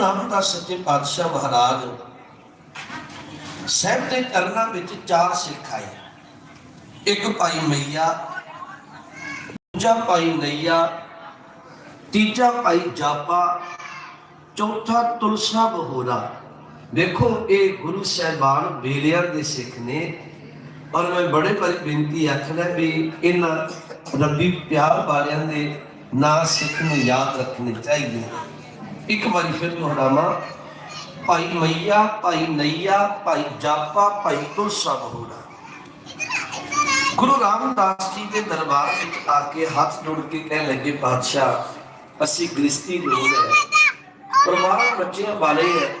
ਰਾਮਦਾਸ ਸੱਚੇ ਪਾਤਸ਼ਾਹ ਮਹਾਰਾਜ ਸਹਿਬ ਦੇ ਚਰਨਾਂ ਵਿੱਚ ਚਾਰ ਸਿੱਖ ਆਏ। ਇੱਕ ਭਾਈ ਮਈਆ, ਦੂਜਾ ਭਾਈ ਨਈਆ, ਤੀਜਾ ਭਾਈ ਜਾਪਾ, ਚੌਥਾ ਤੁਲਸਾ ਬਹੋਰਾ। ਦੇਖੋ, ਇਹ ਗੁਰੂ ਸਾਹਿਬਾਨ ਬੇਲਿਆਂ ਦੇ ਸਿੱਖ ਨੇ। ਔਰ ਮੈਂ ਬੜੇ ਭਾਰੀ ਬੇਨਤੀ ਆਖਣਾ ਵੀ ਇਹਨਾਂ ਰੱਬੀ ਪਿਆਰ ਵਾਲਿਆਂ ਦੇ ਨਾਂ ਸਿੱਖ ਨੂੰ ਯਾਦ ਰੱਖਣੇ ਚਾਹੀਦੇ। ਇੱਕ ਵਾਰੀ ਫਿਰ ਦੁਹਰਾਵਾਂ ਭਾਈ ਮਈਆ, ਭਾਈ ਨਈਆ, ਭਾਈ ਜਾਪਾ, ਭਾਈ ਤੁਲਸਾ ਬਹੋਰਾ ਗੁਰੂ ਰਾਮਦਾਸ ਜੀ ਦੇ ਦਰਬਾਰ ਵਿੱਚ ਆ ਕੇ ਹੱਥ ਜੋੜ ਕੇ ਕਹਿਣ ਲੱਗੇ ਪਾਤਸ਼ਾਹ ਅਸੀਂ ਗ੍ਰਸਤੀ ਲੋਕ ਹੈ। ਪਰਿਵਾਰ ਬੱਚਿਆਂ ਵਾਲੇ ਹੈ।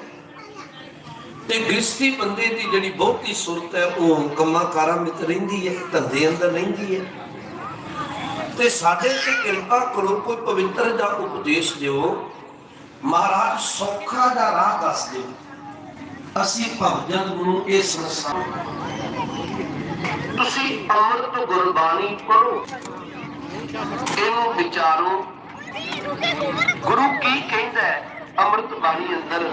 ਤੇ ਗ੍ਰਸਤੀ ਬੰਦੇ ਦੀ ਜਿਹੜੀ ਬਹੁਤੀ ਸੁਰਤ ਹੈ, ਉਹ ਕੰਮਾਂ ਕਾਰਾਂ ਵਿੱਚ ਰਹਿੰਦੀ ਹੈ, ਧੰਦੇ ਅੰਦਰ ਰਹਿੰਦੀ ਹੈ। ਤੇ ਸਾਡੇ ਤੇ ਕਿਰਪਾ ਕਰੋ, ਕੋਈ ਪਵਿੱਤਰ ਦਾ ਉਪਦੇਸ਼ ਦਿਓ ਮਹਾਰਾਜ, ਸੌਖਾ ਦਾ ਰਾਹ ਦੱਸ ਅਸੀਂ ਭਗਜਨ ਨੂੰ ਇਹ ਸੰਸਾਰ ਤੁਸੀਂ ਅੰਮ੍ਰਿਤ ਗੁਰਬਾਣੀ ਪੜੋ ਇਹਨੂੰ ਵਿਚਾਰੋ। ਗੁਰੂ ਕੀ ਕਹਿੰਦਾ ਹੈ? ਅੰਮ੍ਰਿਤ ਬਾਣੀ ਅੰਦਰ,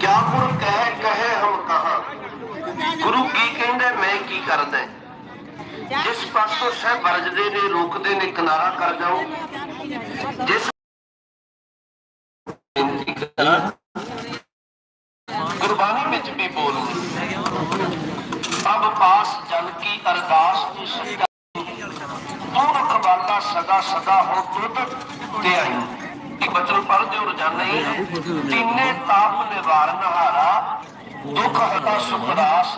ਕਿਆ ਗੁਰ ਕਹਿ, ਕਹੇ ਹਮ ਕਹਾ? ਗੁਰੂ ਕੀ ਕਹਿੰਦਾ ਮੈਂ ਕੀ ਕਰਦਾ ਜਿਸ ਪਾਸੋਂ ਸਹਿ ਵਰਜਦੇ ਨੇ, ਰੋਕਦੇ ਨੇ, ਕਿਨਾਰਾ ਕਰ ਜਾਓ। ਜਿਸ ਗੁਰਬਾਣੀ ਵਿੱਚ ਵੀ ਬੋਲੋ। ਅਬ ਪਾਸ ਜਨ ਕੀ ਅਰਦਾਸ ਤੂੰ ਸੱਚਾ ਤੂੰ ਰਖਵਾਲਾ ਸਦਾ ਸਦਾ ਹੋ ਤੁਧ ਤੇ ਆਈ। ਇਹ ਬਚਨ ਪੜ੍ਹਦੇ ਹੋ ਰੋਜ਼ਾਨਾ ਹੀ। ਤਿੰਨੇ ਤਾਪ ਨਿਵਾਰਨ ਹਾਰਾ ਦੁਖ ਹਟਾ ਸੁਖ ਰਾਸ।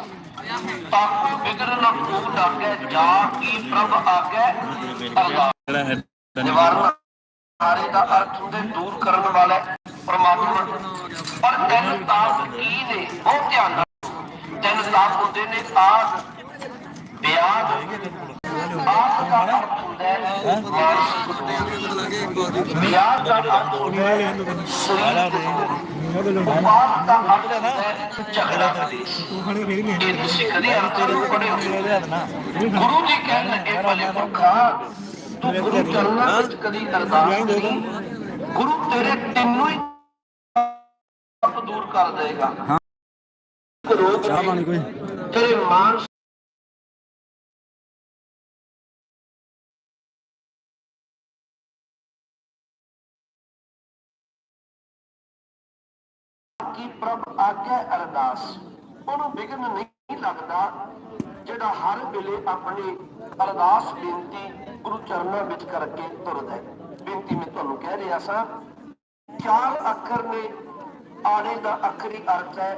ਤਾਪ ਬਿਗਰਨ ਕੋ ਲਾਗੇ ਜਾ ਕੀ ਪ੍ਰਭ ਆਗੇ ਅਰਦਾਸ। ਜਿਹੜਾ ਹੈ ਨਿਵਾਰਨ ਹਾਰੇ ਦਾ ਅਰਥ ਹੁੰਦੇ ਦੂਰ ਕਰਨ ਵਾਲਾ। ਪਰਮਾਤਮਾ ਪਰ ਤਿੰਨ ਤਾਪ ਕੀ ਨੇ? ਬਹੁਤ ਧਿਆਨ ਨਾਲ ਤਿੰਨ ਤਾਪ ਹੁੰਦੇ ਨੇ ਆਗ ਬਿਆਦ ਆਗ ਦਾ ਅਰਥ ਹੁੰਦਾ ਹੈ ਬਿਆਦ ਦਾ ਅਰਥ ਹੁੰਦਾ ਹੈ ਸਰੀਰ। ਦਾ ਅਰਥ ਹੁੰਦਾ ਹੈ ਝਗੜਾ। ਇਹ ਤੁਸੀਂ ਕਦੀ ਅਰਥ ਨਹੀਂ ਪੜ੍ਹੇ ਗੁਰੂ ਜੀ ਕਹਿਣ ਲੱਗੇ, ਭਲੇ ਪੁਰਖਾ, ਤੂੰ ਗੁਰੂ ਚਰਨਾਂ ਵਿੱਚ ਕਦੀ ਅਰਦਾਸ ਨਹੀਂ। ਗੁਰੂ ਤੇਰੇ ਤਿੰਨ ਕਰ ਦੇਗਾ। ਰੋਗ ਚਾਹ ਪਾਣੀ ਕੋਈ? ਤੇਰੇ ਮਾਨਸ ਕੀ ਪ੍ਰਭ ਆਗਿਆ ਅਰਦਾਸ। ਉਹਨੂੰ ਵਿਗਨ ਨਹੀਂ ਲੱਗਦਾ ਜਿਹੜਾ ਹਰ ਵੇਲੇ ਆਪਣੀ ਅਰਦਾਸ ਬੇਨਤੀ ਗੁਰੂ ਚਰਨਾਂ ਵਿੱਚ ਕਰਕੇ ਤੁਰਦਾ ਹੈ। ਬੇਨਤੀ ਮੈਂ ਤੁਹਾਨੂੰ ਕਹਿ ਰਿਹਾ ਸਾਂ ਚਾਰ ਅੱਖਰ ਨੇ ਆਣੇ ਦਾ ਅੱਖਰੀ ਅਰਥ ਹੈ